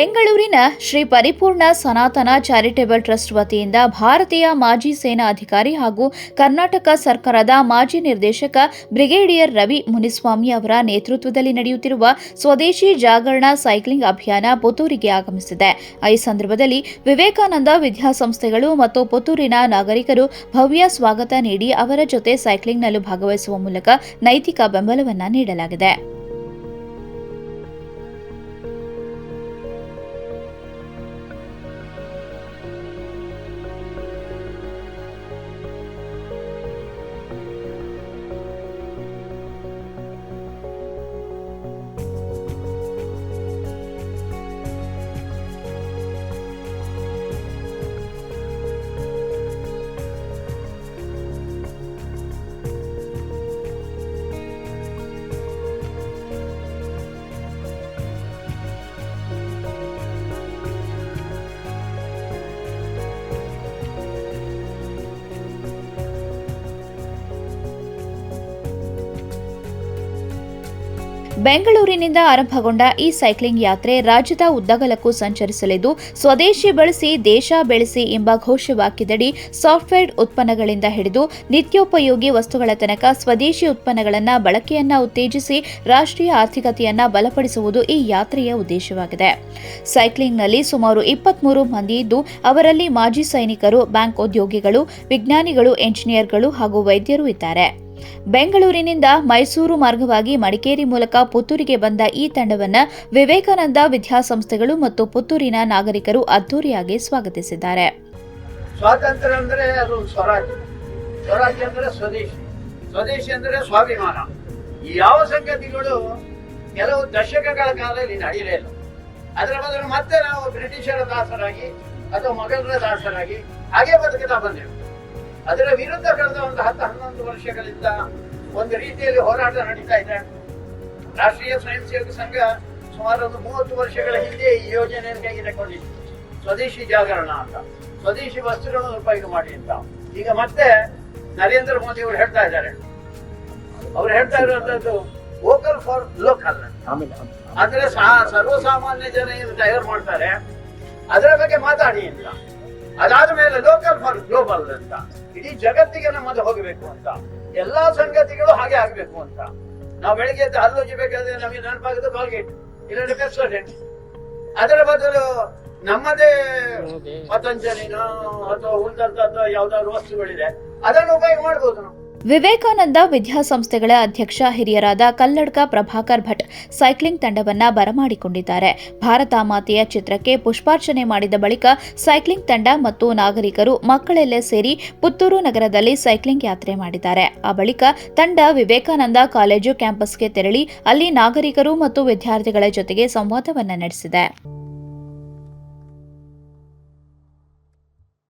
ಬೆಂಗಳೂರಿನ ಶ್ರೀ ಪರಿಪೂರ್ಣ ಸನಾತನ ಚಾರಿಟೇಬಲ್ ಟ್ರಸ್ಟ್ ವತಿಯಿಂದ ಭಾರತೀಯ ಮಾಜಿ ಸೇನಾ ಅಧಿಕಾರಿ ಹಾಗೂ ಕರ್ನಾಟಕ ಸರ್ಕಾರದ ಮಾಜಿ ನಿರ್ದೇಶಕ ಬ್ರಿಗೇಡಿಯರ್ ರವಿ ಮುನಿಸ್ವಾಮಿ ಅವರ ನೇತೃತ್ವದಲ್ಲಿ ನಡೆಯುತ್ತಿರುವ ಸ್ವದೇಶಿ ಜಾಗರಣ ಸೈಕ್ಲಿಂಗ್ ಅಭಿಯಾನ ಪುತ್ತೂರಿಗೆ ಆಗಮಿಸಿದೆ. ಈ ಸಂದರ್ಭದಲ್ಲಿ ವಿವೇಕಾನಂದ ವಿದ್ಯಾಸಂಸ್ಥೆಗಳು ಮತ್ತು ಪುತ್ತೂರಿನ ನಾಗರಿಕರು ಭವ್ಯ ಸ್ವಾಗತ ನೀಡಿ ಅವರ ಜೊತೆ ಸೈಕ್ಲಿಂಗ್ನಲ್ಲೂ ಭಾಗವಹಿಸುವ ಮೂಲಕ ನೈತಿಕ ಬೆಂಬಲವನ್ನು ನೀಡಲಾಗಿದೆ. ಬೆಂಗಳೂರಿನಿಂದ ಆರಂಭಗೊಂಡ ಈ ಸೈಕ್ಲಿಂಗ್ ಯಾತ್ರೆ ರಾಜ್ಯದ ಉದ್ದಗಲಕ್ಕೂ ಸಂಚರಿಸಲಿದ್ದು, ಸ್ವದೇಶಿ ಬಳಸಿ, ದೇಶ ಬೆಳೆಸಿ ಎಂಬ ಘೋಷವಾಕ್ಯದಡಿ ಸಾಫ್ಟ್ವೇರ್ ಉತ್ಪನ್ನಗಳಿಂದ ಹಿಡಿದು ನಿತ್ಯೋಪಯೋಗಿ ವಸ್ತುಗಳ ತನಕ ಸ್ವದೇಶಿ ಉತ್ಪನ್ನಗಳನ್ನು ಬಳಕೆಯನ್ನ ಉತ್ತೇಜಿಸಿ ರಾಷ್ಟ್ರೀಯ ಆರ್ಥಿಕತೆಯನ್ನ ಬಲಪಡಿಸುವುದು ಈ ಯಾತ್ರೆಯ ಉದ್ದೇಶವಾಗಿದೆ. ಸೈಕ್ಲಿಂಗ್ನಲ್ಲಿ ಸುಮಾರು ಇಪ್ಪತ್ಮೂರು ಮಂದಿ ಇದ್ದು, ಅವರಲ್ಲಿ ಮಾಜಿ ಸೈನಿಕರು, ಬ್ಯಾಂಕ್ ಉದ್ಯೋಗಿಗಳು, ವಿಜ್ಞಾನಿಗಳು, ಎಂಜಿನಿಯರ್ಗಳು ಹಾಗೂ ವೈದ್ಯರು ಇದ್ದಾರೆ. ಬೆಂಗಳೂರಿನಿಂದ ಮೈಸೂರು ಮಾರ್ಗವಾಗಿ ಮಡಿಕೇರಿ ಮೂಲಕ ಪುತ್ತೂರಿಗೆ ಬಂದ ಈ ತಂಡವನ್ನು ವಿವೇಕಾನಂದ ವಿದ್ಯಾಸಂಸ್ಥೆಗಳು ಮತ್ತು ಪುತ್ತೂರಿನ ನಾಗರಿಕರು ಅದ್ದೂರಿಯಾಗಿ ಸ್ವಾಗತಿಸಿದ್ದಾರೆ. ಸ್ವಾತಂತ್ರ್ಯ ಅಂದ್ರೆ ಅದು ಸ್ವರಾಜ್ಯ. ಸ್ವರಾಜ್ಯ ಸ್ವದೇಶಿ. ಸ್ವದೇಶಿ ಅಂದ್ರೆ ಸ್ವಾಭಿಮಾನ. ಯಾವ ಸಂಗತಿಗಳು ಕೆಲವು ದಶಕಗಳ ಕಾಲದಲ್ಲಿ ನಡೆಯಲೇ ಇಲ್ಲ. ಅದರ ಬದಲು ಮತ್ತೆ ನಾವು ಬ್ರಿಟಿಷರ ದಾಸರಾಗಿ ಅಥವಾ ಮೊಘಲರ ದಾಸರಾಗಿ ಹಾಗೆ ಬದುಕುತ್ತಾ ಬಂದೆವು. ಅದರ ವಿರುದ್ಧ ಕಳೆದ ಒಂದು ಹತ್ತು ಹನ್ನೊಂದು ವರ್ಷಗಳಿಂದ ಒಂದು ರೀತಿಯಲ್ಲಿ ಹೋರಾಟ ನಡೀತಾ ಇದೆ. ರಾಷ್ಟ್ರೀಯ ಸ್ವಯಂ ಸೇವಕ ಸಂಘ ಸುಮಾರು ಒಂದು ಮೂವತ್ತು ವರ್ಷಗಳ ಹಿಂದೆ ಈ ಯೋಜನೆಯನ್ನು ಕೈಗೆ ತಗೊಂಡಿತ್ತು ಸ್ವದೇಶಿ ಜಾಗರಣ ಅಂತ. ಸ್ವದೇಶಿ ವಸ್ತುಗಳನ್ನು ಉಪಯೋಗ ಮಾಡಿ ಅಂತ. ಈಗ ಮತ್ತೆ ನರೇಂದ್ರ ಮೋದಿ ಅವರು ಹೇಳ್ತಾ ಇದ್ದಾರೆ. ಅವ್ರು ಹೇಳ್ತಾ ಇರುವಂತದ್ದು ವೋಕಲ್ ಫಾರ್ ಲೋಕಲ್ ಅಂದ್ರೆ ಸರ್ವಸಾಮಾನ್ಯ ಜನ ಏನು ತಯಾರು ಮಾಡ್ತಾರೆ ಅದರ ಬಗ್ಗೆ ಮಾತಾಡಿ ಅಂತ. ಅದಾದ ಮೇಲೆ ಲೋಕಲ್ ಫಾರ್ ಗ್ಲೋಬಲ್ ಅಂತ. ಇಡೀ ಜಗತ್ತಿಗೆ ನಮ್ಮದು ಹೋಗಬೇಕು ಅಂತ. ಎಲ್ಲಾ ಸಂಗತಿಗಳು ಹಾಗೆ ಆಗ್ಬೇಕು ಅಂತ. ನಾವು ಬೆಳಿಗ್ಗೆ ಎದ್ದು ಹಲ್ಲು ಬೇಕಾದ್ರೆ ನಮಗೆ ನೆನಪಾಗುತ್ತೆ ಬಾಲ್ಗೇಟ್ ಇಲ್ಲಾಂದ್ರೆ ಪೆಪ್ಸೋಡೆಂಟ್ ಅದರ ಬದಲು ನಮ್ಮದೇ ಪತಂಜಲಿನೋ ಅಥವಾ ಉಳಿದಂತ ಯಾವ್ದಾದ್ರು ವಸ್ತುಗಳಿದೆ ಅದನ್ನು ಉಪಯೋಗ ಮಾಡ್ಬೋದು ನಾವು. ವಿವೇಕಾನಂದ ವಿದ್ಯಾಸಂಸ್ಥೆಗಳ ಅಧ್ಯಕ್ಷ ಹಿರಿಯರಾದ ಕಲ್ಲಡ್ಕ ಪ್ರಭಾಕರ್ ಭಟ್ ಸೈಕ್ಲಿಂಗ್ ತಂಡವನ್ನ ಬರಮಾಡಿಕೊಂಡಿದ್ದಾರೆ. ಭಾರತ ಮಾತೆಯ ಚಿತ್ರಕ್ಕೆ ಪುಷ್ಪಾರ್ಚನೆ ಮಾಡಿದ ಬಳಿಕ ಸೈಕ್ಲಿಂಗ್ ತಂಡ ಮತ್ತು ನಾಗರಿಕರು ಮಕ್ಕಳೆಲ್ಲ ಸೇರಿ ಪುತ್ತೂರು ನಗರದಲ್ಲಿ ಸೈಕ್ಲಿಂಗ್ ಯಾತ್ರೆ ಮಾಡಿದ್ದಾರೆ. ಆ ಬಳಿಕ ತಂಡ ವಿವೇಕಾನಂದ ಕಾಲೇಜು ಕ್ಯಾಂಪಸ್ಗೆ ತೆರಳಿ ಅಲ್ಲಿ ನಾಗರಿಕರು ಮತ್ತು ವಿದ್ಯಾರ್ಥಿಗಳ ಜೊತೆಗೆ ಸಂವಾದವನ್ನ ನಡೆಸಿದೆ.